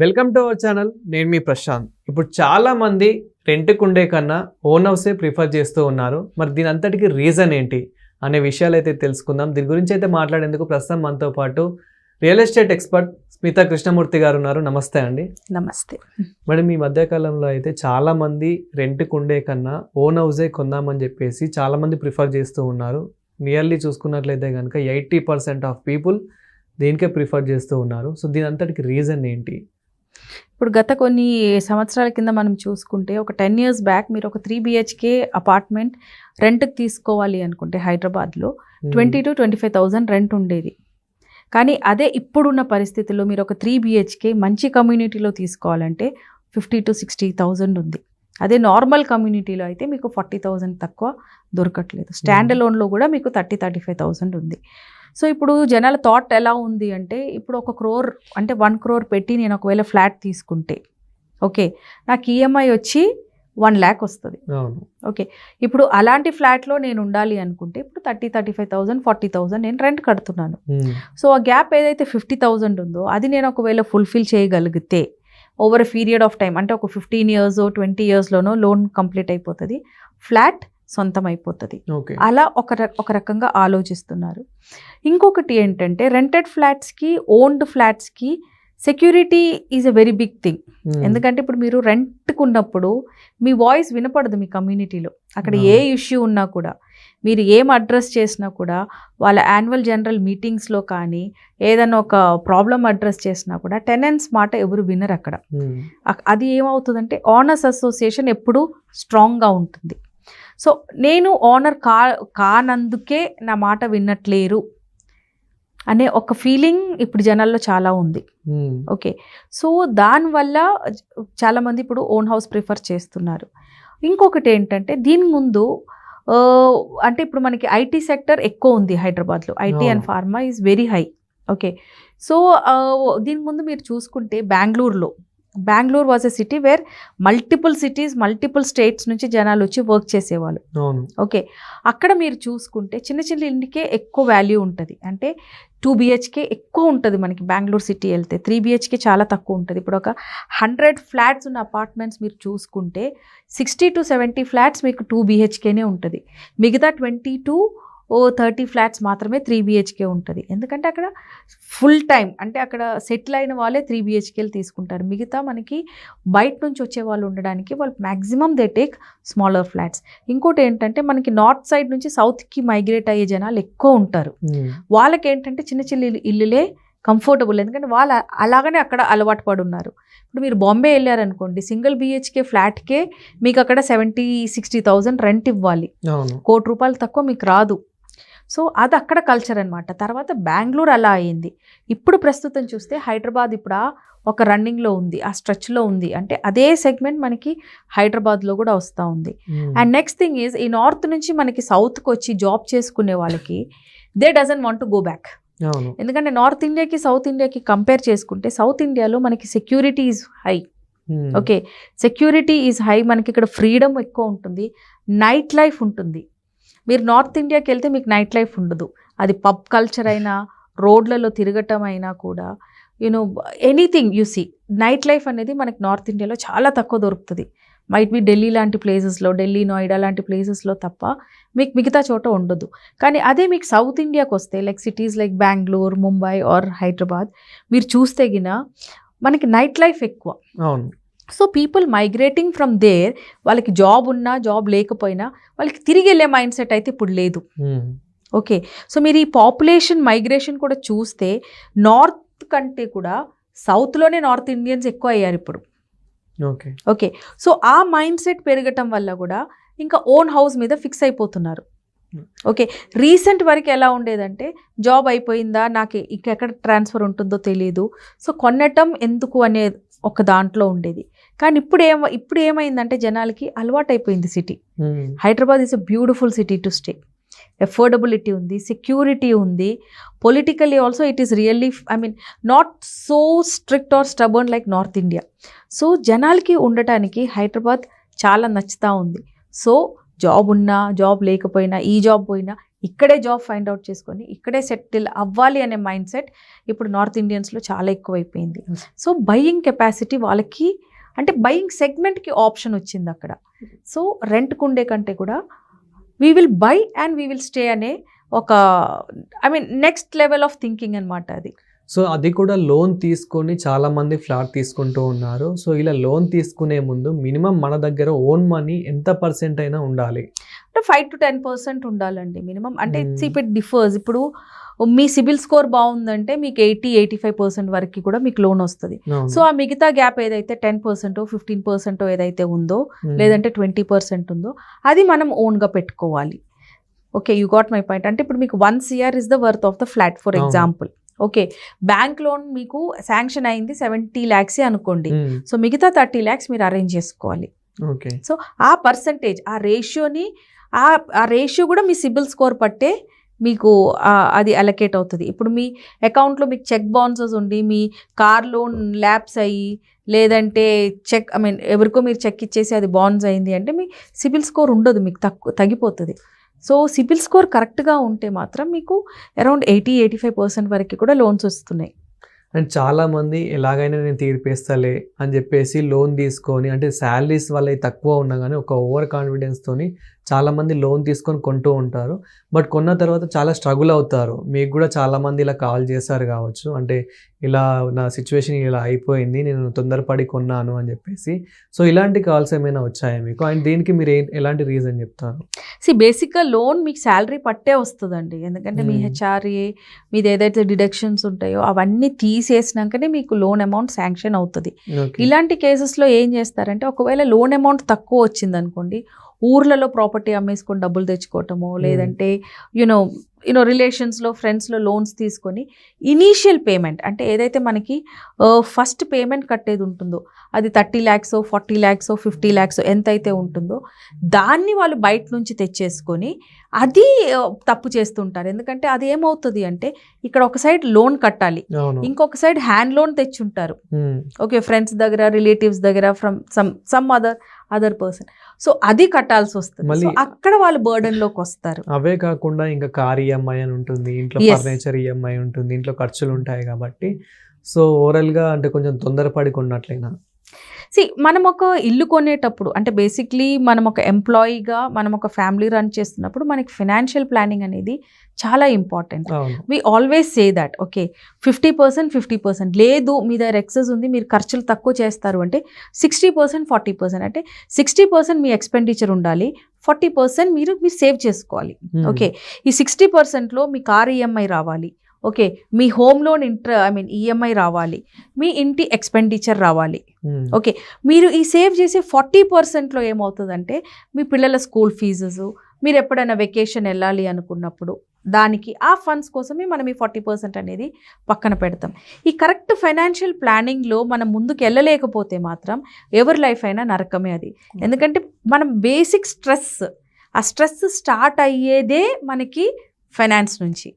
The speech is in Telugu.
వెల్కమ్ టు అవర్ ఛానల్ నేను మీ ప్రశాంత్. ఇప్పుడు చాలా మంది రెంట్కి ఉండే కన్నా ఓన్ హౌసే ప్రిఫర్ చేస్తూ ఉన్నారు. మరి దీని అంతటికి రీజన్ ఏంటి అనే విషయాలు అయితే తెలుసుకుందాం. దీని గురించి అయితే మాట్లాడేందుకు ప్రస్తుతం మనతో పాటు real estate expert Smita Krishnamurthy గారు ఉన్నారు. నమస్తే అండి. నమస్తే. మేడం ఈ మధ్యకాలంలో అయితే చాలా మంది రెంట్కి ఉండే కన్నా ఓన్ హౌసే కొందామని చెప్పేసి చాలా మంది ప్రిఫర్ చేస్తూ ఉన్నారు. నియర్లీ చూసుకున్నట్లయితే కనుక ఎయిటీ పర్సెంట్ ఆఫ్ పీపుల్ దీనికే ప్రిఫర్ చేస్తూ ఉన్నారు. సో దీని అంతటికి రీజన్ ఏంటి? ఇప్పుడు గత కొన్ని సంవత్సరాల కింద మనం చూసుకుంటే ఒక టెన్ ఇయర్స్ బ్యాక్ మీరు ఒక త్రీ బిహెచ్కే అపార్ట్మెంట్ రెంట్కి తీసుకోవాలి అనుకుంటే హైదరాబాద్లో twenty to twenty five thousand rent ఉండేది. కానీ అదే ఇప్పుడున్న పరిస్థితుల్లో మీరు ఒక త్రీ బిహెచ్కే మంచి కమ్యూనిటీలో తీసుకోవాలంటే ఫిఫ్టీ టు సిక్స్టీ థౌజండ్ ఉంది. అదే నార్మల్ కమ్యూనిటీలో అయితే మీకు ఫార్టీ థౌజండ్ తక్కువ దొరకట్లేదు. స్టాండ్ అలోన్లో కూడా మీకు థర్టీ థర్టీ ఫైవ్ థౌజండ్ ఉంది. సో ఇప్పుడు జనాల థాట్ ఎలా ఉంది అంటే ఇప్పుడు ఒక క్రోర్ అంటే వన్ క్రోర్ పెట్టి నేను ఒకవేళ ఫ్లాట్ తీసుకుంటే ఓకే నాకు ఈఎంఐ వచ్చి వన్ ల్యాక్ వస్తుంది. ఓకే ఇప్పుడు అలాంటి ఫ్లాట్లో నేను ఉండాలి అనుకుంటే ఇప్పుడు thirty thirty five thousand forty thousand నేను రెంట్ కడుతున్నాను. మ్మ్. సో ఆ గ్యాప్ ఏదైతే ఫిఫ్టీ థౌసండ్ ఉందో అది నేను ఒకవేళ ఫుల్ఫిల్ చేయగలిగితే ఓవర్ పీరియడ్ ఆఫ్ టైం అంటే ఒక ఫిఫ్టీన్ ఇయర్స్ ట్వంటీ ఇయర్స్లోనో లోన్ కంప్లీట్ అయిపోతుంది ఫ్లాట్ సొంతం అయిపోతుంది అలా ఒక ఒక రకంగా ఆలోచిస్తున్నారు. ఇంకొకటి ఏంటంటే రెంటెడ్ ఫ్లాట్స్కి owned ఫ్లాట్స్కి security is a very big thing. Hmm. ఎందుకంటే ఇప్పుడు మీరు రెంట్కు ఉన్నప్పుడు మీ వాయిస్ వినపడదు మీ కమ్యూనిటీలో. అక్కడ. ఏ ఇష్యూ ఉన్నా కూడా మీరు ఏం అడ్రస్ చేసినా కూడా వాళ్ళ యాన్యువల్ జనరల్ మీటింగ్స్లో కానీ ఏదైనా ఒక ప్రాబ్లం అడ్రస్ చేసినా కూడా టెనెన్స్ మాట ఎవరు వినరు అక్కడ. అక్- అది ఏమవుతుందంటే ఓనర్స్ అసోసియేషన్ ఎప్పుడూ స్ట్రాంగ్గా ఉంటుంది. సో నేను ఓనర్ కా కానందుకే నా మాట విన్నట్లేరు అనే ఒక ఫీలింగ్ ఇప్పుడు జనాల్లో చాలా ఉంది. మ్మ్. ఓకే. సో దానివల్ల చాలామంది ఇప్పుడు ఓన్ హౌస్ ప్రిఫర్ చేస్తున్నారు. ఇంకొకటి ఏంటంటే దీని ముందు అంటే ఇప్పుడు మనకి ఐటీ సెక్టర్ ఎక్కువ ఉంది హైదరాబాద్లో. IT and. Pharma is very high. Okay. So దీని ముందు మీరు చూసుకుంటే బెంగళూరులో Bengaluru was a city where multiple cities multiple states నుంచి జనాలు వచ్చి వర్క్ చేసేవాళ్ళు. ఓకే అక్కడ మీరు చూసుకుంటే చిన్న చిన్న ఇంటికే ఎక్కువ వాల్యూ ఉంటుంది. అంటే టూ బిహెచ్కే ఎక్కువ ఉంటుంది మనకి బెంగళూరు సిటీ వెళ్తే. త్రీ బిహెచ్కే చాలా తక్కువ ఉంటుంది. ఇప్పుడు ఒక హండ్రెడ్ ఫ్లాట్స్ ఉన్న అపార్ట్మెంట్స్ మీరు చూసుకుంటే సిక్స్టీ టు సెవెంటీ ఫ్లాట్స్ మీకు టూ బిహెచ్కేనే ఉంటుంది. మిగతా twenty to uh thirty flats మాత్రమే త్రీ బిహెచ్కే ఉంటుంది. ఎందుకంటే అక్కడ ఫుల్ టైం అంటే అక్కడ సెటిల్ అయిన వాళ్ళే త్రీ బిహెచ్కేలు తీసుకుంటారు. మిగతా మనకి బయట నుంచి వచ్చే వాళ్ళు ఉండడానికి వాళ్ళు maximum they take smaller flats. ఇంకోటి ఏంటంటే మనకి నార్త్ సైడ్ నుంచి సౌత్కి మైగ్రేట్ అయ్యే జనాలు ఎక్కువ ఉంటారు. మ్మ్. వాళ్ళకి ఏంటంటే చిన్న చిన్న ఇల్లు- ఇల్లులే కంఫర్టబుల్. ఎందుకంటే వాళ్ళు అలాగనే అక్కడ అలవాటు పడి ఉన్నారు. ఇప్పుడు మీరు బాంబే వెళ్ళారనుకోండి సింగిల్ బిహెచ్కే ఫ్లాట్కే మీకు అక్కడ సెవెంటీ సిక్స్టీ థౌజండ్ రెంట్ ఇవ్వాలి. కోటి రూపాయలు తక్కువ మీకు రాదు. సో అది అక్కడ కల్చర్ అనమాట తర్వాత బెంగళూరు అలా అయింది. ఇప్పుడు ప్రస్తుతం చూస్తే హైదరాబాద్ ఇప్పుడు ఒక రన్నింగ్లో ఉంది. ఆ స్ట్రెచ్లో ఉంది. అంటే అదే సెగ్మెంట్ మనకి హైదరాబాద్లో కూడా వస్తూ ఉంది. అండ్ నెక్స్ట్ థింగ్ ఈజ్ ఈ నార్త్ నుంచి మనకి సౌత్కి వచ్చి జాబ్ చేసుకునే వాళ్ళకి they doesn't want to go back ఎందుకంటే నార్త్ ఇండియాకి సౌత్ ఇండియాకి కంపేర్ చేసుకుంటే సౌత్ ఇండియాలో మనకి security is high. Okay security is high మనకి ఇక్కడ ఫ్రీడమ్ ఎక్కువ ఉంటుంది. నైట్ లైఫ్ ఉంటుంది. మీరు నార్త్ ఇండియాకి వెళ్తే మీకు నైట్ లైఫ్ ఉండదు. అది పబ్ కల్చర్ అయినా రోడ్లలో తిరగటం అయినా కూడా you know anything you see night life అనేది మనకి నార్త్ ఇండియాలో చాలా తక్కువ దొరుకుతుంది. మైట్ బి ఢిల్లీ లాంటి ప్లేసెస్లో ఢిల్లీ నోయిడా లాంటి ప్లేసెస్లో తప్ప మీకు మిగతా చోట ఉండదు. కానీ అదే మీకు సౌత్ ఇండియాకి వస్తే like cities like Bengaluru Mumbai or Hyderabad మీరు చూస్తే గిన మనకి నైట్ లైఫ్ ఎక్కువ. అవును. So people migrating from there వాళ్ళకి జాబ్ ఉన్నా జాబ్ లేకపోయినా వాళ్ళకి తిరిగి వెళ్ళే మైండ్ సెట్ అయితే ఇప్పుడు లేదు. మ్మ్. ఓకే. సో మీరు ఈ పాపులేషన్ మైగ్రేషన్ కూడా చూస్తే నార్త్ కంటే కూడా సౌత్లోనే నార్త్ ఇండియన్స్ ఎక్కువ అయ్యారు ఇప్పుడు. Okay okay. సో ఆ మైండ్ సెట్ పెరగటం వల్ల కూడా ఇంకా ఓన్ హౌస్ మీద ఫిక్స్ అయిపోతున్నారు. ఓకే. రీసెంట్ వరకు ఎలా ఉండేదంటే జాబ్ అయిపోయిందా నాకు ఇంకెక్కడ ట్రాన్స్ఫర్ ఉంటుందో తెలియదు సో కొనటం ఎందుకు అనే ఒక దాంట్లో ఉండేది. కానీ ఇప్పుడు ఏమ ఇప్పుడు ఏమైందంటే జనాలకి అలవాటు అయిపోయింది city. Hyderabad is a beautiful city to stay. Affordability ఉంది సెక్యూరిటీ ఉంది. Politically also it is really I mean not so strict or stubborn like north India. So జనాలకి ఉండటానికి హైదరాబాద్ చాలా నచ్చుతూ ఉంది. సో జాబ్ ఉన్నా జాబ్ లేకపోయినా ఈ జాబ్ పోయినా ఇక్కడే జాబ్ ఫైండ్ అవుట్ చేసుకొని ఇక్కడే సెటిల్ అవ్వాలి అనే మైండ్ సెట్ ఇప్పుడు నార్త్ ఇండియన్స్లో చాలా ఎక్కువైపోయింది. సో బయింగ్ కెపాసిటీ వాళ్ళకి అంటే బయింగ్ సెగ్మెంట్కి ఆప్షన్ వచ్చింది అక్కడ. సో రెంట్కు ఉండే కంటే కూడా we will buy and we will stay అనే ఒక I mean next level of thinking అనమాట అది. సో అది కూడా లోన్ తీసుకొని చాలా మంది ఫ్లాట్ తీసుకుంటూ ఉన్నారు. సో ఇలా లోన్ తీసుకునే ముందు మినిమం మన దగ్గర ఓన్ మనీ ఎంత పర్సెంట్ అయినా ఉండాలి. అంటే ఫైవ్ టు టెన్ పర్సెంట్ ఉండాలండి మినిమం. అంటే ఇట్ డిఫర్స్. ఇప్పుడు మీ సిబిల్ స్కోర్ బాగుందంటే మీకు ఎయిటీ ఎయిటీ ఫైవ్ పర్సెంట్ వరకు కూడా మీకు లోన్ వస్తుంది. సో ఆ మిగతా గ్యాప్ ఏదైతే టెన్ పర్సెంట్ ఫిఫ్టీన్ పర్సెంట్ ఏదైతే ఉందో. లేదంటే ట్వంటీ పర్సెంట్ ఉందో అది మనం ఓన్గా పెట్టుకోవాలి. Okay you got my point. అంటే ఇప్పుడు మీకు one CR is the worth of the flat for. Example. Okay. Bank loan మీకు శాంక్షన్ అయింది సెవెంటీ ల్యాక్సే అనుకోండి. సో మిగతా థర్టీ ల్యాక్స్ మీరు అరేంజ్ చేసుకోవాలి. ఓకే. ఆ పర్సంటేజ్ ఆ రేషియోని ఆ ఆ రేషియో కూడా మీ సిబిల్ స్కోర్ పట్టే మీకు అది అలకేట్ అవుతుంది. ఇప్పుడు మీ అకౌంట్లో మీకు చెక్ బౌన్సెస్ ఉండి మీ కార్ లోన్ ల్యాబ్స్ అయ్యి లేదంటే చెక్ ఐ మీన్ ఎవరికో మీరు చెక్ ఇచ్చేసి అది బాండ్స్ అయింది అంటే మీ సిబిల్ స్కోర్ ఉండదు మీకు తక్కువ తగ్గిపోతుంది. సో సిబిల్ స్కోర్ కరెక్ట్గా ఉంటే మాత్రం మీకు around eighty eighty five percent వరకు కూడా లోన్స్ వస్తున్నాయి. అండ్ చాలామంది ఎలాగైనా నేను తీర్పేస్తలే అని చెప్పేసి లోన్ తీసుకొని అంటే శాలరీస్ వల్ల తక్కువ ఉన్నా కానీ ఒక ఓవర్ కాన్ఫిడెన్స్ తోని చాలా మంది లోన్ తీసుకొని కొంటూ ఉంటారు. బట్ కొన్న తర్వాత చాలా స్ట్రగుల్ అవుతారు. మీకు కూడా చాలా మంది ఇలా కాల్ చేశారు కావచ్చు. అంటే ఇలా నా సిచ్యువేషన్ ఇలా అయిపోయింది నేను తొందరపడి కొన్నాను అని చెప్పేసి. సో ఇలాంటి కాల్స్ ఏమైనా వచ్చాయా మీకు? అండ్ దీనికి మీరు ఏ- ఎలాంటి రీజన్ చెప్తారు? సి బేసిక్గా లోన్ మీకు శాలరీ పట్టే వస్తుందండి. ఎందుకంటే మీ. హెచ్ఆర్ఏ మీది ఏదైతే డిడక్షన్స్ ఉంటాయో అవన్నీ తీసేసినాకనే మీకు లోన్ అమౌంట్ శాంక్షన్ అవుతుంది. ఇలాంటి కేసెస్లో ఏం చేస్తారంటే ఒకవేళ లోన్ అమౌంట్ తక్కువ వచ్చింది అనుకోండి ఊర్లలో ప్రాపర్టీ అమ్మేసుకొని డబ్బులు తెచ్చుకోవటమో లేదంటే యునో యూనో రిలేషన్స్లో ఫ్రెండ్స్లో లోన్స్ తీసుకొని ఇనీషియల్ పేమెంట్ అంటే ఏదైతే మనకి ఫస్ట్ పేమెంట్ కట్టేది ఉంటుందో అది thirty lakhs forty lakhs fifty lakhs ఎంత అయితే ఉంటుందో దాన్ని వాళ్ళు బయట నుంచి తెచ్చేసుకొని అది తప్పు చేస్తుంటారు. ఎందుకంటే అది ఏమవుతుంది అంటే ఇక్కడ ఒక సైడ్ లోన్ కట్టాలి. ఇంకొక సైడ్ హ్యాండ్ లోన్ తెచ్చుంటారు. ఓకే ఫ్రెండ్స్ దగ్గర రిలేటివ్స్ దగ్గర from some some other other person. So అది కట్టాల్సి వస్తుంది. అక్కడ వాళ్ళు బర్డెన్లోకి వస్తారు. అవే కాకుండా ఇంకా కార్ ఈఎంఐ అని ఉంటుంది ఇంట్లో. ఫర్నిచర్ ఈఎంఐ ఉంటుంది ఇంట్లో ఖర్చులు ఉంటాయి కాబట్టి. సో ఓవరాల్గా అంటే కొంచెం తొందరపడి కొన్నట్లయినా. సి మనం ఒక ఇల్లు కొనేటప్పుడు అంటే బేసిక్లీ మనం ఒక ఎంప్లాయీగా మనం ఒక ఫ్యామిలీ రన్ చేస్తున్నప్పుడు మనకి ఫినాన్షియల్ ప్లానింగ్ అనేది చాలా important we always say that okay fifty percent fifty percent లేదు మీ దగ్గర ఎక్సెస్ ఉంది మీరు ఖర్చులు తక్కువ చేస్తారు అంటే సిక్స్టీ పర్సెంట్ ఫార్టీ పర్సెంట్ అంటే సిక్స్టీ పర్సెంట్ మీ ఎక్స్పెండిచర్ ఉండాలి ఫార్టీ పర్సెంట్ మీరు మీరు సేవ్ చేసుకోవాలి. Hmm. ఓకే ఈ సిక్స్టీ పర్సెంట్లో మీ కార్ ఈఎంఐ రావాలి ఓకే మీ హోమ్ లోన్ ఇంట్ర ఐ మీన్ ఈఎంఐ రావాలి. మీ ఇంటి ఎక్స్పెండిచర్ రావాలి. Hmm. ఓకే మీరు ఈ సేవ్ చేసే ఫార్టీ పర్సెంట్లో ఏమవుతుందంటే మీ పిల్లల స్కూల్ ఫీజెస్ మీరు ఎప్పుడైనా వెకేషన్ వెళ్ళాలి అనుకున్నప్పుడు దానికి ఆ ఫండ్స్ కోసమే మనం ఈ ఫార్టీ పర్సెంట్ అనేది పక్కన పెడతాం. ఈ కరెక్ట్ ఫైనాన్షియల్ ప్లానింగ్లో మనం ముందుకు వెళ్ళలేకపోతే మాత్రం ఎవరి లైఫ్ అయినా నరకమే అది. ఎందుకంటే మనం బేసిక్ స్ట్రెస్ ఆ స్ట్రెస్ స్టార్ట్ అయ్యేదే మనకి ఫైనాన్స్ నుంచి.